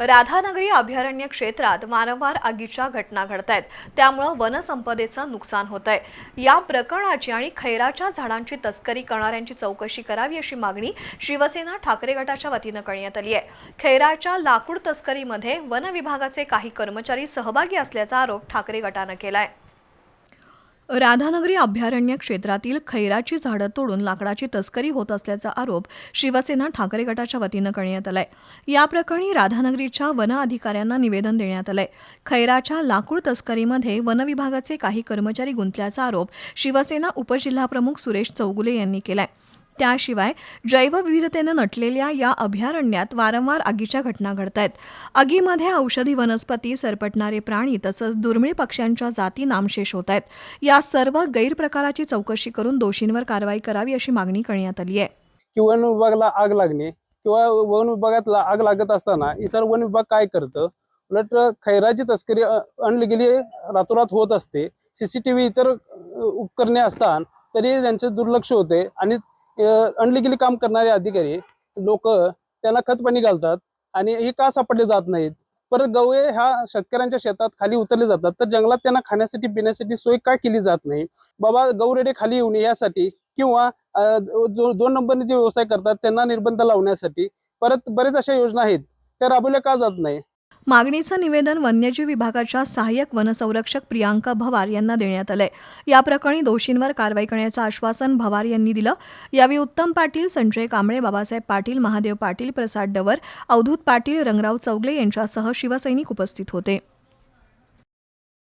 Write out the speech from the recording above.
राधानगरी अभयारण्य क्षेत्रात वारंवार आगीच्या घटना घडत आहेत त्यामुळं वनसंपदेचं नुकसान होत आहे या प्रकरणाची आणि खैराच्या झाडांची तस्करी करणाऱ्यांची चौकशी करावी अशी मागणी शिवसेना ठाकरे गटाच्या वतीनं करण्यात आली आहे. खैराच्या लाकूड तस्करीमध्ये वन विभागाचे काही कर्मचारी सहभागी असल्याचा आरोप ठाकरे गटानं केला आहे राधानगरी अभयारण्य क्षेत्रातील खैराची झाडं तोडून लाकडाची तस्करी होत असल्याचा आरोप शिवसेना ठाकरे गटाच्या वतीनं करण्यात आलाय. या प्रकरणी राधानगरीच्या वन अधिकाऱ्यांना निवेदन देण्यात आलंय. खैराच्या लाकूड तस्करीमध्ये वन विभागाचे काही कर्मचारी गुंतल्याचा आरोप शिवसेना उपजिल्हाप्रमुख सुरेश चौगुले यांनी केलाय. त्याशिवाय जैवविविधतेनं नटलेल्या या अभयारण्यात वारंवार आगीच्या घटना घडत आहेत आगीमध्ये औषधी वनस्पती सरपटणारे प्राणी तसंच दुर्मिळ पक्ष्यांच्या जाती नामशेष होत आहेत या सर्व गैरप्रकाराची चौकशी करून दोषींवर कारवाई करावी अशी मागणी करण्यात आली आहे. की वन विभागाला आग लागणे किंवा वन विभागातला आग लागत असताना इतर वन विभाग काय करतं? उलट खैराची तस्करी अनलिगली रातोरात होत असते. सीसीटीव्ही इतर उपकरणे असतात तरी त्यांचे दुर्लक्ष होते आणि अनलिगली काम करणारे अधिकारी लोक त्यांना खत पाणी घालतात आणि हे का सापडले जात नाहीत? परत गवळे ह्या शेतकऱ्यांच्या शेतात खाली उतरले जातात तर जंगलात त्यांना खाण्यासाठी पिण्यासाठी सोय का केली जात नाही? बाबा गौरेडे खाली येऊ नये यासाठी किंवा जो दोन नंबरने जे व्यवसाय करतात त्यांना निर्बंध लावण्यासाठी परत बरेच अशा योजना आहेत त्या राबवल्या का जात नाही? मागणीचं निवेदन वन्यजीव विभागाच्या सहाय्यक वनसंरक्षक प्रियांका भवार यांना देण्यात आलंय. या प्रकरणी दोषींवर कारवाई करण्याचं आश्वासन भवार यांनी दिलं. यावेळी उत्तम पाटील संजय कांबळे बाबासाहेब पाटील महादेव पाटील प्रसाद डवर अवधूत पाटील रंगराव चौगले यांच्यासह शिवसैनिक उपस्थित होते.